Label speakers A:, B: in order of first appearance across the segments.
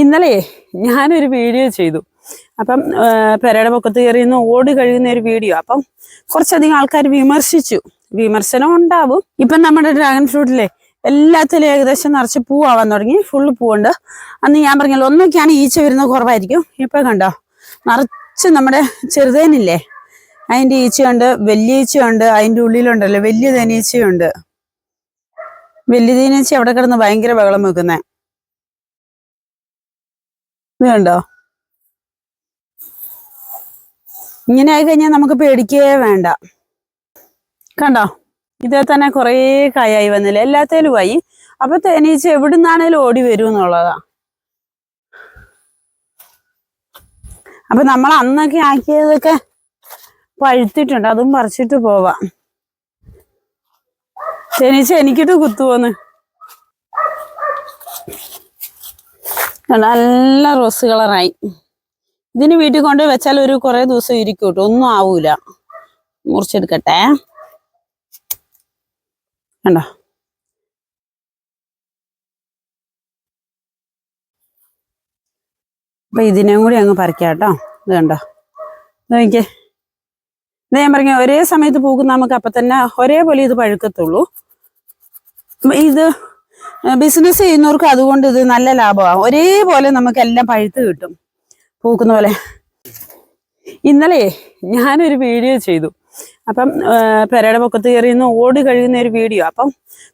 A: ഇന്നലെ ഞാനൊരു വീഡിയോ ചെയ്തു. അപ്പം പെരയുടെ പൊക്കത്ത് കയറി നിന്ന് ഓടി കഴിയുന്ന ഒരു വീഡിയോ. അപ്പം കുറച്ചധികം ആൾക്കാർ വിമർശിച്ചു. വിമർശനം ഉണ്ടാവും. ഇപ്പം നമ്മുടെ ഡ്രാഗൺ ഫ്രൂട്ടിലെ എല്ലാത്തിലും ഏകദേശം നിറച്ച് പൂവാവാൻ തുടങ്ങി. ഫുള്ള് പൂവുണ്ട്. അന്ന് ഞാൻ പറഞ്ഞല്ലോ ഒന്നൊക്കെയാണ് ഈച്ച വരുന്നത് കുറവായിരിക്കും. ഇപ്പൊ കണ്ടോ നിറച്ച് നമ്മുടെ ചെറുതേനില്ലേ? അതിന്റെ ഈച്ചയുണ്ട് വലിയ ഈച്ചയുണ്ട് അതിന്റെ ഉള്ളിലുണ്ടല്ലോ വലിയ തേനീച്ചയുണ്ട്. വലിയ തേനീച്ച അവിടെ കിടന്ന് ഭയങ്കര ബഹളം വെക്കുന്നേ? ഇത് ഇങ്ങനെ ആയി കഴിഞ്ഞാൽ നമുക്ക് പേടിക്കേ വേണ്ട. കണ്ടോ? ഇതേ തന്നെ കുറേ കായായി വന്നില്ല? എല്ലാത്തേലും ആയി. അപ്പൊ തേനീച്ച എവിടുന്നാണേലും ഓടി വരും എന്നുള്ളതാ. അപ്പൊ നമ്മൾ അന്നൊക്കെ ആക്കിയതൊക്കെ പഴുത്തിട്ടുണ്ട്. അതും പറിച്ചിട്ട് പോവാം. തേനീച്ച എനിക്കിട്ട് കുത്തുവന്ന്. നല്ല റോസ് കളറായി. ഇതിന് വീട്ടിൽ കൊണ്ട് വെച്ചാൽ ഒരു കുറെ ദിവസം ഇരിക്കും കേട്ടോ. ഒന്നും ആവൂല. മുറിച്ചെടുക്കട്ടെ. കണ്ടോ? അപ്പൊ ഇതിനെയും കൂടി അങ്ങ് പറിക്കാം കേട്ടോ. ഇത് കണ്ടോ? നോക്കിയേ. ഇത് ഞാൻ പറഞ്ഞ ഒരേ സമയത്ത് പൂക്കുന്ന നമുക്ക് അപ്പൊ തന്നെ ഒരേപോലെ ഇത് പഴുക്കത്തുള്ളൂ. ഇത് ബിസിനസ് ചെയ്യുന്നവർക്ക് അതുകൊണ്ട് ഇത് നല്ല ലാഭമാണ് ഒരേപോലെ നമുക്ക് എല്ലാം പഴുത്ത് കിട്ടും. പൂക്കുന്ന പോലെ. ഇന്നലെ ഞാനൊരു വീഡിയോ ചെയ്തു. അപ്പം പെരയുടെ പൊക്കത്ത് കയറി നിന്ന് ഓടി കഴിയുന്ന ഒരു വീഡിയോ അപ്പം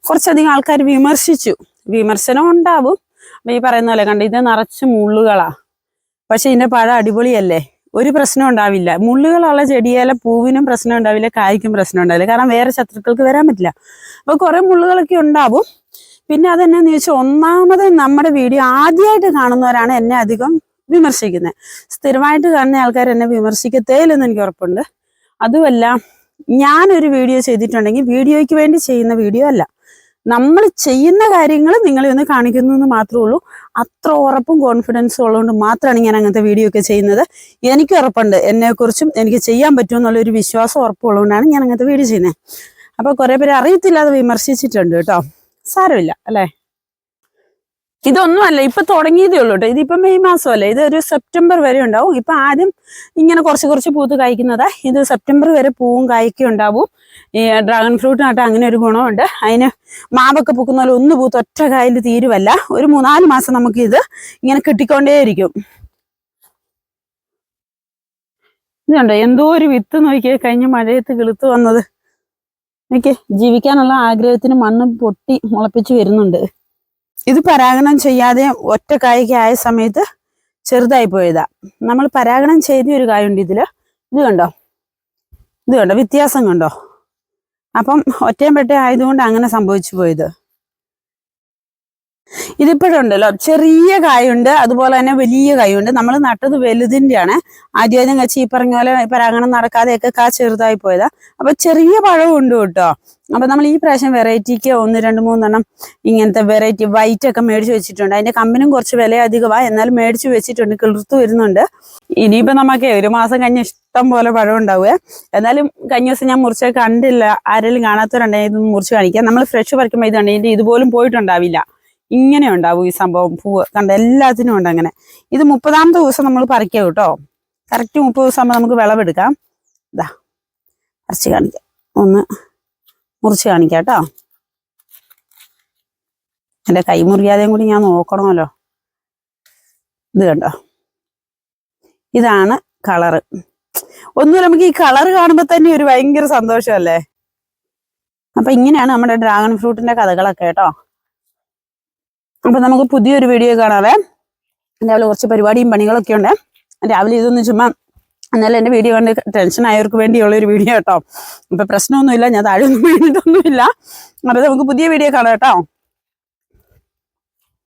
A: കുറച്ചധികം ആൾക്കാർ വിമർശിച്ചു. വിമർശനം ഉണ്ടാവും. അപ്പം ഈ പറയുന്ന പോലെ കണ്ട ഇത് നിറച്ച് മുള്ളുകളാ. പക്ഷെ ഇതിന്റെ പഴം അടിപൊളിയല്ലേ? ഒരു പ്രശ്നം ഉണ്ടാവില്ല. മുള്ളുകളുള്ള ചെടിയാലെ പൂവിനും പ്രശ്നം ഉണ്ടാവില്ല കായ്ക്കും പ്രശ്നം ഉണ്ടാവില്ല. കാരണം വേറെ ശത്രുക്കൾക്ക് വരാൻ പറ്റില്ല. അപ്പൊ കുറെ മുള്ളുകളൊക്കെ ഉണ്ടാവും. പിന്നെ അതെന്നാന്ന് ചോദിച്ചാൽ ഒന്നാമത് നമ്മുടെ വീഡിയോ ആദ്യമായിട്ട് കാണുന്നവരാണ് എന്നെ അധികം വിമർശിക്കുന്നത് സ്ഥിരമായിട്ട് കാണുന്ന ആൾക്കാർ എന്നെ വിമർശിക്കത്തേ ഇല്ലെന്ന് എനിക്ക് ഉറപ്പുണ്ട്. അതുമല്ല ഞാനൊരു വീഡിയോ ചെയ്തിട്ടുണ്ടെങ്കിൽ വീഡിയോയ്ക്ക് വേണ്ടി ചെയ്യുന്ന വീഡിയോ അല്ല. നമ്മൾ ചെയ്യുന്ന കാര്യങ്ങൾ നിങ്ങളെ ഒന്ന് കാണിക്കുന്നു എന്ന് മാത്രമേ ഉള്ളൂ. അത്ര ഉറപ്പും കോൺഫിഡൻസും ഉള്ളതുകൊണ്ട് മാത്രമാണ് ഞാൻ അങ്ങനത്തെ വീഡിയോ ഒക്കെ ചെയ്യുന്നത്. എനിക്ക് ഉറപ്പുണ്ട്. എന്നെക്കുറിച്ചും എനിക്ക് ചെയ്യാൻ പറ്റും എന്നുള്ള ഒരു വിശ്വാസം ഉറപ്പുള്ളതുകൊണ്ടാണ് ഞാൻ അങ്ങനത്തെ വീഡിയോ ചെയ്യുന്നത് അപ്പോൾ കുറെ പേര് അറിയത്തില്ലാതെ വിമർശിച്ചിട്ടുണ്ട് കേട്ടോ. സാരമില്ല അല്ലേ? ഇതൊന്നുമല്ല ഇപ്പൊ തുടങ്ങിയതേ ഉള്ളൂ കേട്ടോ. ഇതിപ്പോ മെയ് മാസമല്ലേ? ഇത് ഒരു സെപ്റ്റംബർ വരെ ഉണ്ടാവും. ഇപ്പൊ ആദ്യം ഇങ്ങനെ കുറച്ച് കുറച്ച് പൂത്ത് കായ്ക്കുന്നതാ. ഇത് സെപ്റ്റംബർ വരെ പൂവും കായ്ക്കും ഉണ്ടാവും. ഈ ഡ്രാഗൺ ഫ്രൂട്ടിനായിട്ട് അങ്ങനെ ഒരു ഗുണമുണ്ട്. അതിന് മാവൊക്കെ പൂക്കുന്ന പോലെ ഒന്ന് പൂത്ത് ഒറ്റ കായിൽ തീരുവല്ല. ഒരു മൂന്നാൽ മാസം നമുക്ക് ഇത് ഇങ്ങനെ കിട്ടിക്കൊണ്ടേയിരിക്കും. ഇതുണ്ടോ എന്തോ ഒരു വിത്ത് നോക്കിയാൽ കഴിഞ്ഞ മഴയത്ത് കിളുത്ത് വന്നത്. നോക്കിയേ ജീവിക്കാനുള്ള ആഗ്രഹത്തിന് മണ്ണ് പൊട്ടി മുളപ്പിച്ച് വരുന്നുണ്ട്. ഇത് പരാഗണം ചെയ്യാതെ ഒറ്റ കായ്ക്ക് ആയ സമയത്ത് ചെറുതായി പോയതാ. നമ്മൾ പരാഗണം ചെയ്ത ഒരു കായുണ്ട് ഇതിൽ. ഇത് കണ്ടോ? ഇത് കണ്ടോ? വ്യത്യാസം കണ്ടോ? അപ്പം ഒറ്റയും പെട്ട ആയതുകൊണ്ട് അങ്ങനെ സംഭവിച്ചു പോയത്. ഇതിപ്പോഴുണ്ടല്ലോ ചെറിയ കായുണ്ട് അതുപോലെ തന്നെ വലിയ കായുണ്ട്. നമ്മൾ നട്ടത് വലുതിന്റെയാണ് ആദ്യം കച്ചി ഈ പറഞ്ഞ പോലെ പരാഗണം നടക്കാതെയൊക്കെ കാ ചെറുതായി പോയതാ. അപ്പൊ ചെറിയ പഴവും ഉണ്ട് കേട്ടോ. അപ്പൊ നമ്മൾ ഈ പ്രാവശ്യം വെറൈറ്റിക്ക് ഒന്ന് രണ്ട് മൂന്നെണ്ണം ഇങ്ങനത്തെ വെറൈറ്റി വൈറ്റ് ഒക്കെ മേടിച്ച് വെച്ചിട്ടുണ്ട്. അതിന്റെ കമ്പനും കുറച്ച് വില അധികമാണ് എന്നാലും മേടിച്ച് വെച്ചിട്ടുണ്ട്. കിളിർത്തു വരുന്നുണ്ട്. ഇനിയിപ്പോ നമുക്ക് ഒരു മാസം കഴിഞ്ഞ് ഇഷ്ടം പോലെ പഴം ഉണ്ടാവുക എന്നാലും കഴിഞ്ഞ ദിവസം ഞാൻ മുറിച്ച കണ്ടില്ല. ആരെങ്കിലും കാണാത്തവരുണ്ടെങ്കിൽ മുറിച്ച് കാണിക്കാം. നമ്മൾ ഫ്രഷ് പറിക്കുമ്പോൾ ഇതുണ്ടെങ്കിൽ ഇതുപോലും പോയിട്ടുണ്ടാവില്ല. ഇങ്ങനെ ഉണ്ടാവും ഈ സംഭവം. പൂവ് കണ്ട എല്ലാത്തിനും ഉണ്ട് അങ്ങനെ. ഇത് മുപ്പതാമത്തെ ദിവസം നമ്മൾ പറിക്കാം കേട്ടോ. കറക്റ്റ് മുപ്പത് ദിവസം ആകുമ്പോൾ നമുക്ക് വിളവെടുക്കാം. ഇതാ പറിച്ച് കാണിക്കാം. ഒന്ന് മുറിച്ച് കാണിക്കാം കേട്ടോ. എന്റെ കൈ മുറിയാതെയും കൂടി ഞാൻ നോക്കണമല്ലോ. ഇത് കണ്ടോ? ഇതാണ് കളറ്. ഒന്നും നമുക്ക് ഈ കളറ് കാണുമ്പോൾ തന്നെ ഒരു ഭയങ്കര സന്തോഷമല്ലേ? അപ്പൊ ഇങ്ങനെയാണ് നമ്മുടെ ഡ്രാഗൺ ഫ്രൂട്ടിന്റെ കഥകളൊക്കെ കേട്ടോ. അപ്പൊ നമുക്ക് പുതിയൊരു വീഡിയോ കാണാവേ. രാവിലെ കുറച്ച് പരിപാടിയും പണികളൊക്കെ ഉണ്ട്. രാവിലെ ഇതൊന്നും ചുമ്മാ എന്നാലും എന്റെ വീഡിയോ കണ്ട് ടെൻഷൻ ആയവർക്ക് വേണ്ടിയുള്ള ഒരു വീഡിയോ കേട്ടോ. ഇപ്പം പ്രശ്നമൊന്നുമില്ല ഞാൻ താഴെ ഒന്നും വീണിട്ടൊന്നുമില്ല. അപ്പൊ നമുക്ക് പുതിയ വീഡിയോ കാണാം കേട്ടോ.